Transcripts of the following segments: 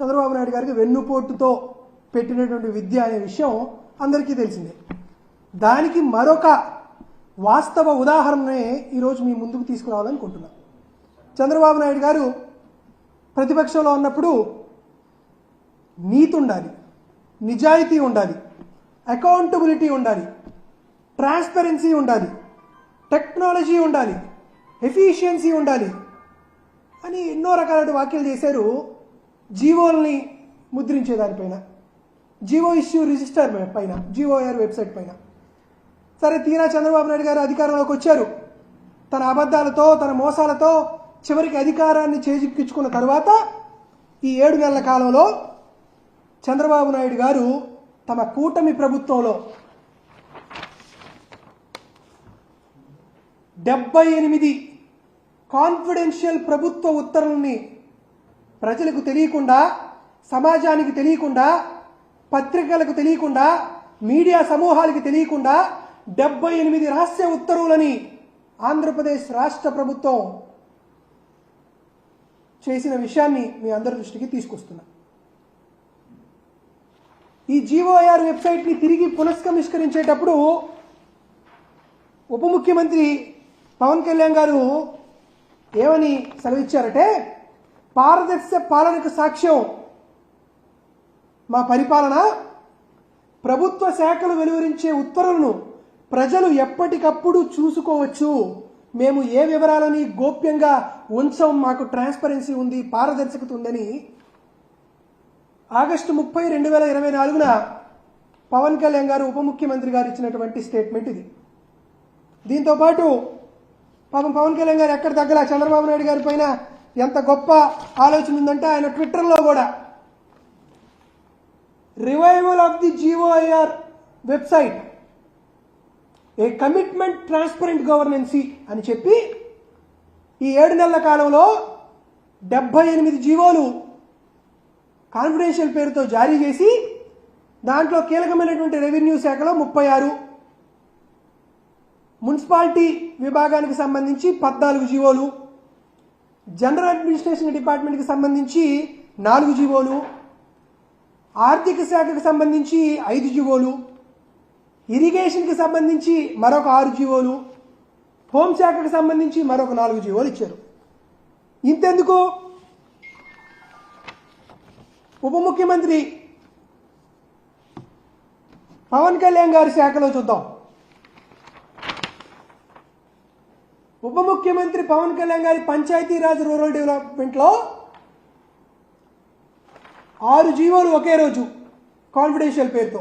చంద్రబాబు నాయుడు గారికి వెన్నుపోటుతో పెట్టినటువంటి విద్య అనే విషయం అందరికీ తెలిసిందే. దానికి మరొక వాస్తవ ఉదాహరణనే ఈరోజు మీ ముందుకు తీసుకురావాలనుకుంటున్నా చంద్రబాబు నాయుడు గారు ప్రతిపక్షంలో ఉన్నప్పుడు నీతి ఉండాలి నిజాయితీ ఉండాలి అకౌంటబిలిటీ ఉండాలి ట్రాన్స్పరెన్సీ ఉండాలి టెక్నాలజీ ఉండాలి ఎఫిషియన్సీ ఉండాలి అని ఎన్నో రకాల వ్యాఖ్యలు చేశారు జీవోల్ని ముద్రించే దానిపైన జీవో ఇష్యూ రిజిస్టర్ పైన జీఓఆర్ వెబ్సైట్ పైన. సరే తీరా చంద్రబాబు నాయుడు గారు అధికారంలోకి వచ్చారు. తన అబద్ధాలతో తన మోసాలతో చివరికి అధికారాన్ని చేజిక్కించుకున్న తర్వాత ఈ ఏడు నెలల కాలంలో చంద్రబాబు నాయుడు గారు తమ కూటమి ప్రభుత్వంలో డెబ్బై ఎనిమిది కాన్ఫిడెన్షియల్ ప్రభుత్వ ఉత్తర్వుల్ని ప్రజలకు తెలియకుండా సమాజానికి తెలియకుండా పత్రికలకు తెలియకుండా మీడియా సమూహాలకి తెలియకుండా డెబ్బై ఎనిమిది రహస్య ఉత్తర్వులని ఆంధ్రప్రదేశ్ రాష్ట్ర ప్రభుత్వం చేసిన విషయాన్ని మీ అందరి దృష్టికి తీసుకొస్తున్నా. ఈ జీఓఆర్ వెబ్సైట్ని తిరిగి పునఃసంస్కరించేటప్పుడు ఉప ముఖ్యమంత్రి పవన్ కళ్యాణ్ గారు ఏమని సెలవిచ్చారంటే పారదర్శక పాలనకు సాక్ష్యం. మా పరిపాలన ప్రభుత్వ శాఖలు వెలువరించే ఉత్తర్వులను ప్రజలు ఎప్పటికప్పుడు చూసుకోవచ్చు. మేము ఏ వివరాలని గోప్యంగా ఉంచం మాకు ట్రాన్స్పరెన్సీ ఉంది పారదర్శకత ఉందని ఆగస్టు ముప్పై రెండు వేల ఇరవై నాలుగున పవన్ కళ్యాణ్ గారు ఉప ముఖ్యమంత్రి గారు ఇచ్చినటువంటి స్టేట్మెంట్ ఇది. దీంతో పాటు పాపం పవన్ కళ్యాణ్ గారు ఎక్కడ తగ్గల? చంద్రబాబు నాయుడు గారి పైన ఎంత గొప్ప ఆలోచన ఉందంటే ఆయన ట్విట్టర్లో కూడా. Revival of the GOIR website a commitment transparent governance అని చెప్పి ఈ ఏడు నెలల కాలంలో డెబ్బై ఎనిమిది జీవోలు కాన్ఫిడెన్షియల్ పేరుతో జారీ చేసి దాంట్లో కీలకమైనటువంటి రెవెన్యూ శాఖలో ముప్పై ఆరు. మున్సిపాలిటీ విభాగానికి సంబంధించి పద్నాలుగు జీవోలు. జనరల్ అడ్మినిస్ట్రేషన్ డిపార్ట్మెంట్కి సంబంధించి నాలుగు జీవోలు ఆర్థిక శాఖకు సంబంధించి ఐదు జీవోలు ఇరిగేషన్కి సంబంధించి మరొక ఆరు జీవోలు హోంశాఖకు సంబంధించి మరొక నాలుగు జీవోలు ఇచ్చారు. ఇంతెందుకు? ఉప ముఖ్యమంత్రి పవన్ కళ్యాణ్ గారి శాఖలో చూద్దాం. ఉప ముఖ్యమంత్రి పవన్ కళ్యాణ్ గారి పంచాయతీరాజ్ రూరల్ డెవలప్మెంట్లో ఆరు జీవోలు ఒకే రోజు కాన్ఫిడెన్షియల్ పేరుతో.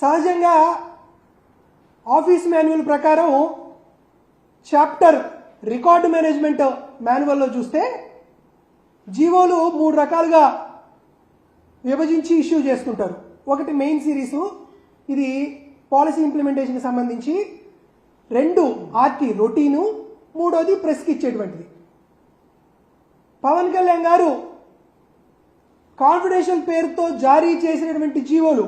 సహజంగా ఆఫీస్ మాన్యువల్ ప్రకారం చాప్టర్ రికార్డు మేనేజ్మెంట్ మాన్యువల్లో చూస్తే జీవోలు మూడు రకాలుగా విభజించి ఇష్యూ చేసుకుంటారు. ఒకటి మెయిన్ సిరీసు ఇది పాలసీ ఇంప్లిమెంటేషన్కి సంబంధించి రెండు ఆర్టీ రొటీను మూడోది ప్రెస్కి ఇచ్చేటువంటిది. పవన్ కళ్యాణ్ గారు కాన్ఫిడెన్షియల్ పేరుతో జారీ చేసినటువంటి జీవోలు